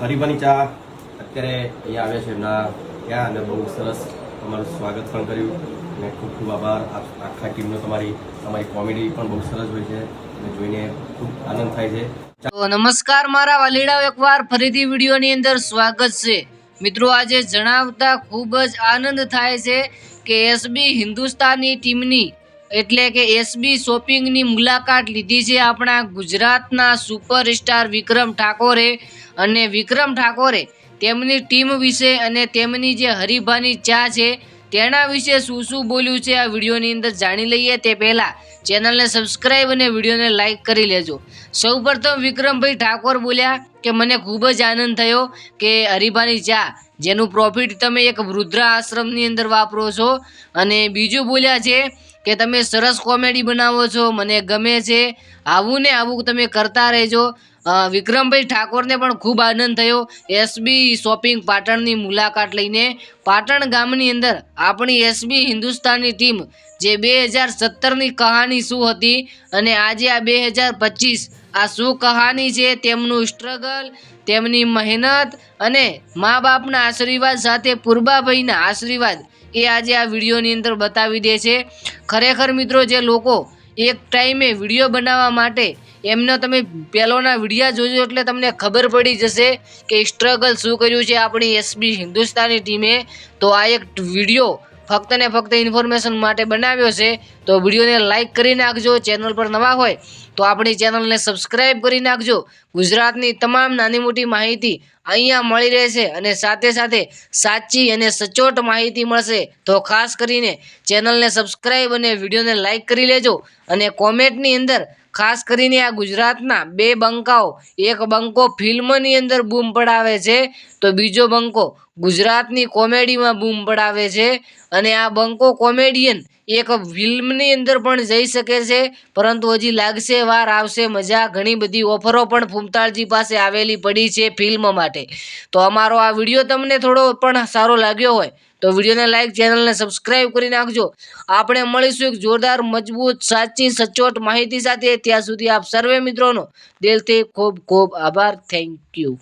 હરિભાની ચા. અત્યારે અહીંયા આવ્યા છે એમના ત્યાં અને બહુ સરસ તમારું સ્વાગત પણ કર્યું. અને ખૂબ ખૂબ આભાર. આખા ટીમનો તમારી તમારી કોમેડી પણ બહુ સરસ હોય છે. અને જોઈને ખૂબ આનંદ થાય છે. તો નમસ્કાર મારા વાલીડાઓ, એકવાર ફરીથી વિડીયોની અંદર સ્વાગત છે. મિત્રો, આજે જણાવતા ખૂબ જ આનંદ થાય છે કે એસબી હિન્દુસ્તાની ટીમની એટલે કે એસબી શોપિંગની મુલાકાત લીધી છે આપણા ગુજરાતના સુપરસ્ટાર વિક્રમ ઠાકોરે. અને વિક્રમ ઠાકોરે તેમની ટીમ વિશે અને તેમની જે હરિભાની ચા છે, તેના વિશે શું શું બોલ્યું છે, આ વિડીયોની અંદર જાણી લઈએ. તે પહેલાં ચેનલને સબસ્ક્રાઇબ અને વિડીયોને લાઇક કરી લેજો. સૌપ્રથમ વિક્રમભાઈ ઠાકોર બોલ્યા કે મને ખૂબ જ આનંદ થયો કે હરિભાની ચા, જેનું પ્રોફિટ તમે એક વૃદ્ધા આશ્રમની અંદર વાપરો છો. અને બીજું બોલ્યા છે કે તમે સરસ કોમેડી બનાવો છો, મને ગમે છે. આવું ને આવું તમે કરતા રહેજો. વિક્રમભાઈ ઠાકોરને પણ ખૂબ આનંદ થયો. એસબી શોપિંગ પાટણની મુલાકાત લઈને પાટણ ગામની અંદર આપણી એસબી હિન્દુસ્તાની ટીમ જે બે હજાર સત્તરની કહાની શું હતી અને આજે આ બે હજાર પચીસ આ શું કહાની છે તેમનું સ્ટ્રગલ તેમની મહેનત અને મા બાપના આશીર્વાદ સાથે પૂર્બાભાઈના આશીર્વાદ એ આજે આ વિડીયોની અંદર બતાવી દે છે. ખરેખર મિત્રો, જે લોકો એક ટાઈમે વીડિયો બનાવવા માટે એમનો તમે પહેલોના વિડીયા જોજો એટલે તમને ખબર પડી જશે કે સ્ટ્રગલ શું કર્યું છે આપણી એસબી હિન્દુસ્તાની ટીમે. તો આ એક વીડિયો ફક્ત ને ફક્ત ઇન્ફોર્મેશન માટે બનાવ્યો છે, તો વિડીયોને લાઇક કરી નાખજો ચેનલ પર નવા હોય, તો આપણી ચેનલને સબસ્ક્રાઈબ કરી નાખજો. ગુજરાતની તમામ નાની મોટી માહિતી અહીંયા મળી રહેશે અને સાથે સાથે સાચી અને સચોટ માહિતી મળશે. તો ખાસ કરીને ચેનલને સબસ્ક્રાઈબ અને વિડીયોને લાઇક કરી લેજો અને કોમેન્ટની અંદર ખાસ કરીને આ ગુજરાતના બે બંકાઓ, એક બંકો ફિલ્મની અંદર બૂમ પડાવે છે, તો બીજો બંકો ગુજરાતની કોમેડીમાં બૂમ પડાવે છે. અને આ બંકો કોમેડિયન એક ફિલ્મની અંદર પણ જઈ શકે છે, પરંતુ હજી લાગશે વાર, આવશે મજા. ઘણી બધી ઓફરો પણ ફૂમતાળજી પાસે આવેલી પડી છે ફિલ્મ માટે. તો અમારો આ વીડિયો તમને થોડો પણ સારો લાગ્યો હોય તો વિડીયોને લાઈક ચેનલને સબસ્ક્રાઈબ કરી નાખજો. આપણે મળીશું એક જોરદાર, મજબૂત, સાચી, સચોટ માહિતી સાથે. ત્યાં સુધી આપ સર્વે મિત્રોનો દિલથી ખૂબ ખૂબ આભાર. Thank you